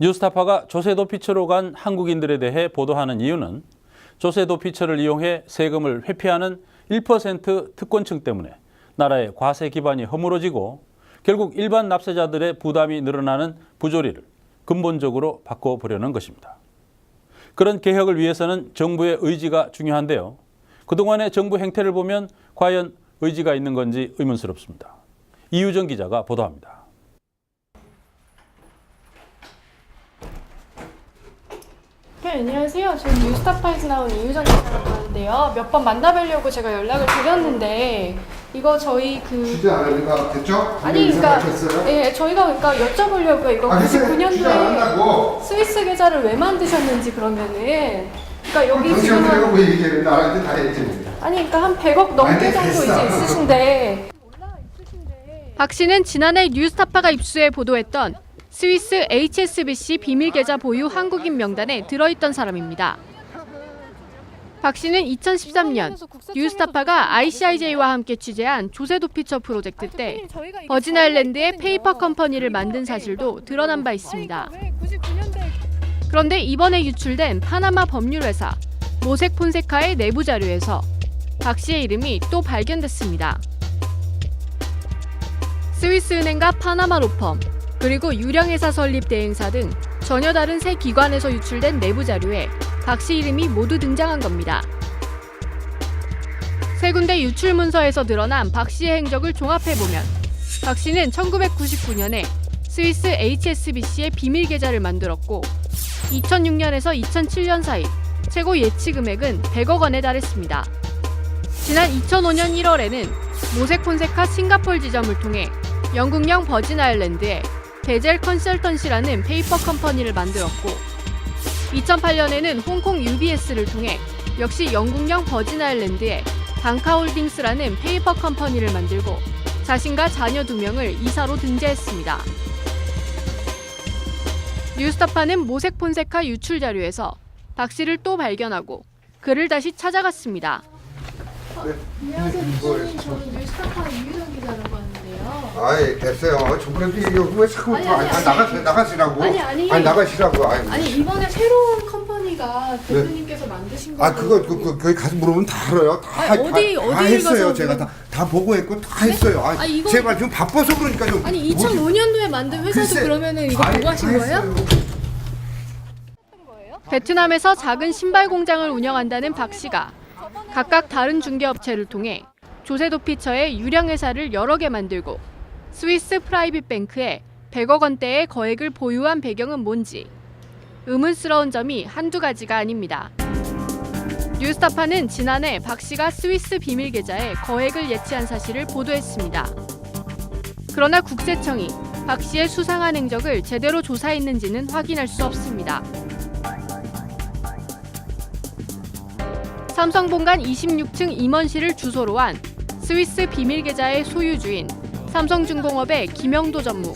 뉴스타파가 조세도 피처로 간 한국인들에 대해 보도하는 이유는 조세도 피처를 이용해 세금을 회피하는 1% 특권층 때문에 나라의 과세 기반이 허물어지고 결국 일반 납세자들의 부담이 늘어나는 부조리를 근본적으로 바꿔보려는 것입니다. 그런 개혁을 위해서는 정부의 의지가 중요한데요. 그동안의 정부 행태를 보면 과연 의지가 있는 건지 의문스럽습니다. 이유정 기자가 보도합니다. 네, 안녕하세요. 저는 뉴스타파에서 나온 이유정 기자라고 하는데요. 몇 번 만나뵈려고 제가 연락을 드렸는데 이거 저희 그 취재 안 하니까 됐죠? 아니 그러니까 밝혔어요? 예, 저희가 그러니까 여쭤보려고 이거 아, 취재 안 99년도에 한다고. 스위스 계좌를 왜 만드셨는지 그러면은 그러니까 여기 지금 당신한테 한, 왜 얘기해? 나한테 다 했지. 아니 그러니까 한 100억 넘게 아니, 정도 됐어. 이제 있으신데 박 씨는 지난해 뉴스타파가 입수해 보도했던 스위스 HSBC 비밀 계좌 보유 한국인 명단에 들어있던 사람입니다. 박 씨는 2013년 뉴스타파가 ICIJ와 함께 취재한 조세도 피처 프로젝트 때 버진 아일랜드의 페이퍼 컴퍼니를 만든 사실도 드러난 바 있습니다. 그런데 이번에 유출된 파나마 법률 회사 모색 폰세카의 내부 자료에서 박 씨의 이름이 또 발견됐습니다. 스위스 은행과 파나마 로펌, 그리고 유령회사 설립 대행사 등 전혀 다른 세 기관에서 유출된 내부 자료에 박 씨 이름이 모두 등장한 겁니다. 세 군데 유출 문서에서 드러난 박 씨의 행적을 종합해보면 박 씨는 1999년에 스위스 HSBC의 비밀 계좌를 만들었고 2006년에서 2007년 사이 최고 예치 금액은 100억 원에 달했습니다. 지난 2005년 1월에는 모색 폰세카 싱가폴 지점을 통해 영국령 버진 아일랜드에 베젤 컨설턴시라는 페이퍼 컴퍼니를 만들었고 2008년에는 홍콩 UBS를 통해 역시 영국령 버진 아일랜드에 방카홀딩스라는 페이퍼 컴퍼니를 만들고 자신과 자녀 두 명을 이사로 등재했습니다. 뉴스타파는 모색 폰세카 유출 자료에서 박 씨를 또 발견하고 그를 다시 찾아갔습니다. 안녕하세요, 이걸- 교수님. 저는 뉴스타파 이유정 기자라고 하는데요. 아이 됐어요. 저번에도 얘기하고 왜 자꾸 아니, 아니, 아니, 아니, 아니. 나가세요. 나가시라고. 아니, 아니. 나가시라고. 아이, 아니 이번에 새로운 컴퍼니가 대표님께서 만드신 거 아 그거 그, 그 거기 가서 물어보면 다 알아요. 다, 아니, 어디- 다, 다 어디를 했어요. 가서 제가 다, 다 보고했고 다 했어요. 아, 아니, 이거- 제발 좀 바빠서 그러니까 좀. 아니 뭐지? 2005년도에 만든 회사도 글쎄, 그러면은 이거 다- 보고 다 하신 거예요? 했어요. 베트남에서 작은 신발 공장을 운영한다는 박 씨가 각각 다른 중개업체를 통해 조세도 피처의 유령 회사를 여러 개 만들고 스위스 프라이빗 뱅크에 100억 원대의 거액을 보유한 배경은 뭔지 의문스러운 점이 한두 가지가 아닙니다. 뉴스타파는 지난해 박 씨가 스위스 비밀 계좌에 거액을 예치한 사실을 보도했습니다. 그러나 국세청이 박 씨의 수상한 행적을 제대로 조사했는지는 확인할 수 없습니다. 삼성본관 26층 임원실을 주소로 한 스위스 비밀 계좌의 소유주인 삼성중공업의 김영도 전무.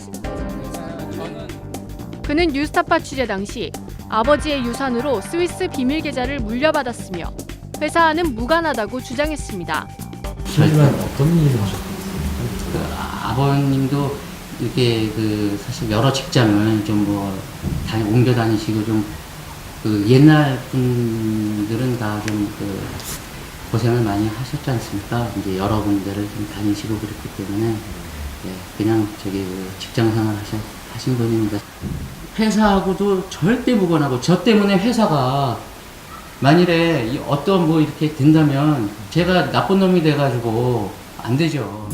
그는 뉴스타파 취재 당시 아버지의 유산으로 스위스 비밀 계좌를 물려받았으며 회사와는 무관하다고 주장했습니다. 하지만 어떤 일을 하셨어요? 그 아버님도 이렇게 그 사실 여러 직장을 좀뭐 옮겨 다니시고 좀 그 옛날 분들은 다 좀 그 고생을 많이 하셨지 않습니까? 이제 여러 군데를 좀 다니시고 그랬기 때문에 예, 그냥 저기 그 직장 생활 하신, 하신 분입니다. 회사하고도 절대 무관하고 저 때문에 회사가 만일에 이 어떤 뭐 이렇게 된다면 제가 나쁜 놈이 돼가지고 안 되죠.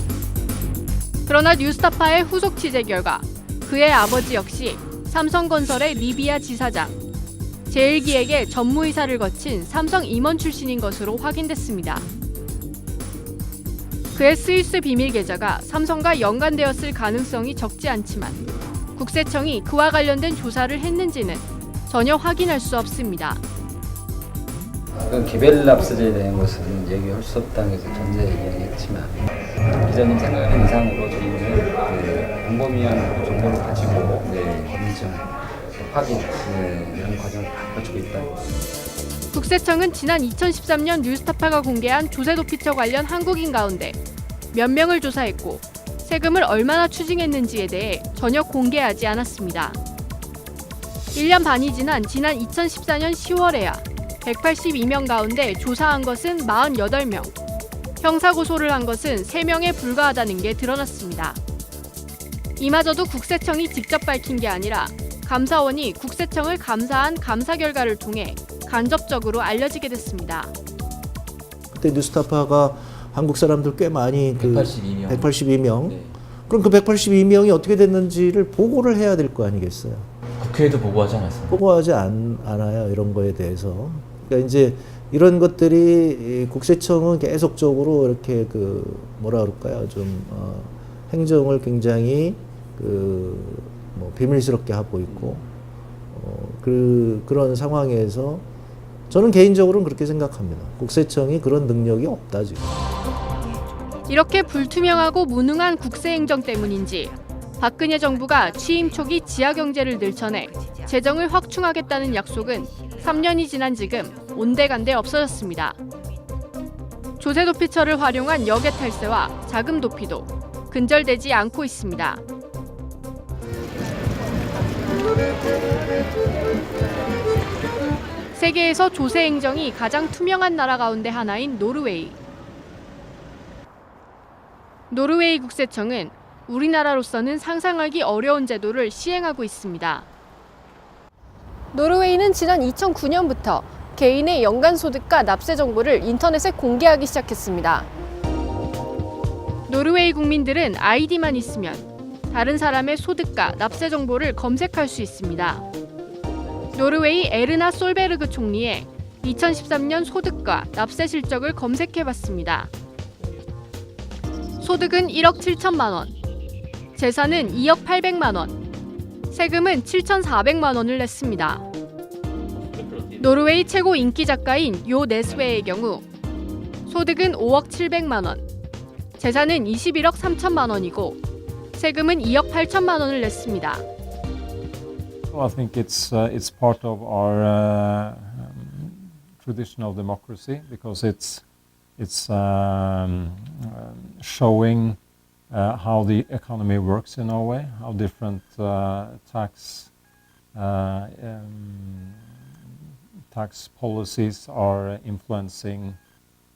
그러나 뉴스타파의 후속 취재 결과 그의 아버지 역시 삼성건설의 리비아 지사장, 제일기획의 전무이사를 거친 삼성 임원 출신인 것으로 확인됐습니다. 그의 스위스 비밀 계좌가 삼성과 연관되었을 가능성이 적지 않지만 국세청이 그와 관련된 조사를 했는지는 전혀 확인할 수 없습니다. 그런 개별 납세자에 대한 것은 얘기할 수 없다는 것을 전제 얘기했지만 기자님 생각하는 이상으로 저희는 그 광범위한 정보를 가지고 네, 인증, 확인 네, 이런 과정을 다 거치고 있다. 국세청은 지난 2013년 뉴스타파가 공개한 조세도 피처 관련 한국인 가운데 몇 명을 조사했고 세금을 얼마나 추징했는지에 대해 전혀 공개하지 않았습니다. 1년 반이 지난 지난 2014년 10월에야 182명 가운데 조사한 것은 48명, 형사고소를 한 것은 3명에 불과하다는 게 드러났습니다. 이마저도 국세청이 직접 밝힌 게 아니라 감사원이 국세청을 감사한 감사 결과를 통해 간접적으로 알려지게 됐습니다. 그때 뉴스타파가 한국 사람들 꽤 많이 그 182명. 182명. 네. 그럼 그 182명이 어떻게 됐는지를 보고를 해야 될 거 아니겠어요. 국회에도 보고하지 않았습니다. 보고하지 않, 않아요. 이런 거에 대해서. 그러니까 이제 이런 것들이 이 국세청은 계속적으로 이렇게 그 뭐라 그럴까요? 좀 어, 행정을 굉장히 그 뭐 비밀스럽게 하고 있고 어, 그 그런 상황에서 저는 개인적으로는 그렇게 생각합니다. 국세청이 그런 능력이 없다 지금. 이렇게 불투명하고 무능한 국세행정 때문인지 박근혜 정부가 취임 초기 지하 경제를 늘쳐내 재정을 확충하겠다는 약속은 3년이 지난 지금 온데간데 없어졌습니다. 조세 도피처를 활용한 역의 탈세와 자금 도피도 근절되지 않고 있습니다. 세계에서 조세 행정이 가장 투명한 나라 가운데 하나인 노르웨이. 노르웨이 국세청은 우리나라로서는 상상하기 어려운 제도를 시행하고 있습니다. 노르웨이는 지난 2009년부터 개인의 연간 소득과 납세 정보를 인터넷에 공개하기 시작했습니다. 노르웨이 국민들은 아이디만 있으면 다른 사람의 소득과 납세 정보를 검색할 수 있습니다. 노르웨이 에르나 솔베르그 총리의 2013년 소득과 납세 실적을 검색해 봤습니다. 소득은 1억 7천만 원, 재산은 2억 800만 원, 세금은 7,400만 원을 냈습니다. 노르웨이 최고 인기 작가인 요 네스웨의 경우 소득은 5억 700만 원, 재산은 21억 3천만 원이고 세금은 2억 8천만 원을 냈습니다. Well, I think it's uh, it's part of our uh, um, traditional democracy because it's it's um, um, showing uh, how the economy works in Norway, how different uh, tax uh, um, tax policies are influencing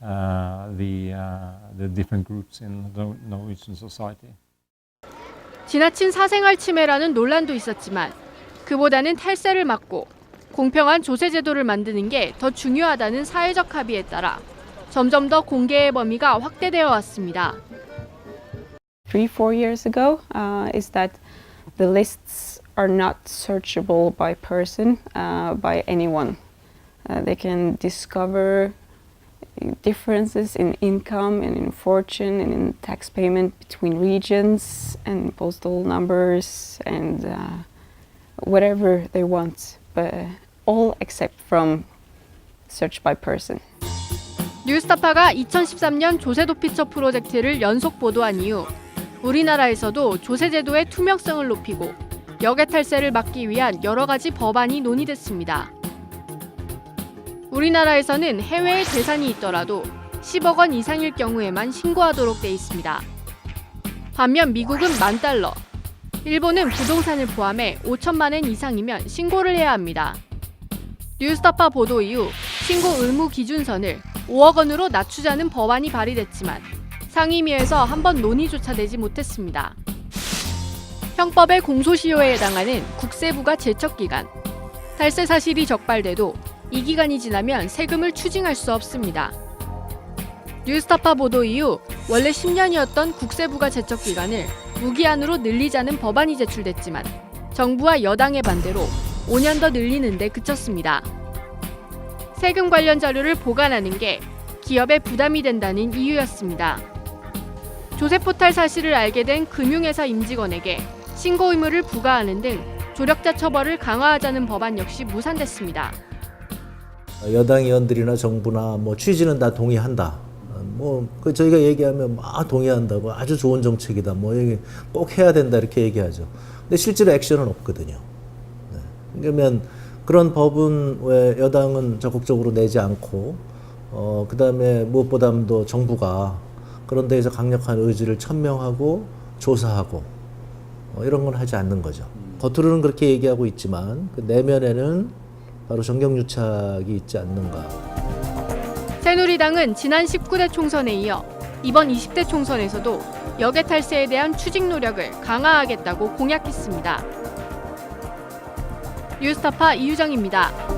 uh, the uh, the different groups in the Norwegian society. 지나친 사생활 침해라는 논란도 있었지만 그보다는 탈세를 막고 공평한 조세 제도를 만드는 게 더 중요하다는 사회적 합의에 따라 점점 더 공개의 범위가 확대되어 왔습니다. three, four years ago uh, is that the lists are not searchable by person, uh, by anyone. Uh, they can discover differences in income and in fortune and in tax payment between regions and postal numbers and uh, whatever they want, but all except from search by person. 뉴스타파가 2013년 조세도피처 프로젝트를 연속 보도한 이후 우리나라에서도 조세제도의 투명성을 높이고 역외 탈세를 막기 위한 여러 가지 법안이 논의됐습니다. 우리나라에서는 해외에 재산이 있더라도 10억 원 이상일 경우에만 신고하도록 돼 있습니다. 반면 미국은 만 달러, 일본은 부동산을 포함해 5천만 엔 이상이면 신고를 해야 합니다. 뉴스타파 보도 이후 신고 의무 기준선을 5억 원으로 낮추자는 법안이 발의됐지만 상임위에서 한 번 논의조차 되지 못했습니다. 형법의 공소시효에 해당하는 국세부가 제척기간, 탈세 사실이 적발돼도 이 기간이 지나면 세금을 추징할 수 없습니다. 뉴스타파 보도 이후 원래 10년이었던 국세부가 제척 기간을 무기한으로 늘리자는 법안이 제출됐지만 정부와 여당의 반대로 5년 더 늘리는 데 그쳤습니다. 세금 관련 자료를 보관하는 게 기업에 부담이 된다는 이유였습니다. 조세 포탈 사실을 알게 된 금융회사 임직원에게 신고 의무를 부과하는 등 조력자 처벌을 강화하자는 법안 역시 무산됐습니다. 여당 의원들이나 정부나 뭐 취지는 다 동의한다. 뭐 그 저희가 얘기하면 막 동의한다고 아주 좋은 정책이다. 뭐 얘기 꼭 해야 된다 이렇게 얘기하죠. 근데 실제로 액션은 없거든요. 네. 그러면 그런 법은 왜 여당은 적극적으로 내지 않고 어 그다음에 무엇보다도 정부가 그런 데에서 강력한 의지를 천명하고 조사하고 어, 이런 건 하지 않는 거죠. 겉으로는 그렇게 얘기하고 있지만 그 내면에는 바로 정경유착이 있지 않는가. 새누리당은 지난 19대 총선에 이어 이번 20대 총선에서도 역외 탈세에 대한 추진 노력을 강화하겠다고 공약했습니다. 뉴스타파 이유정입니다.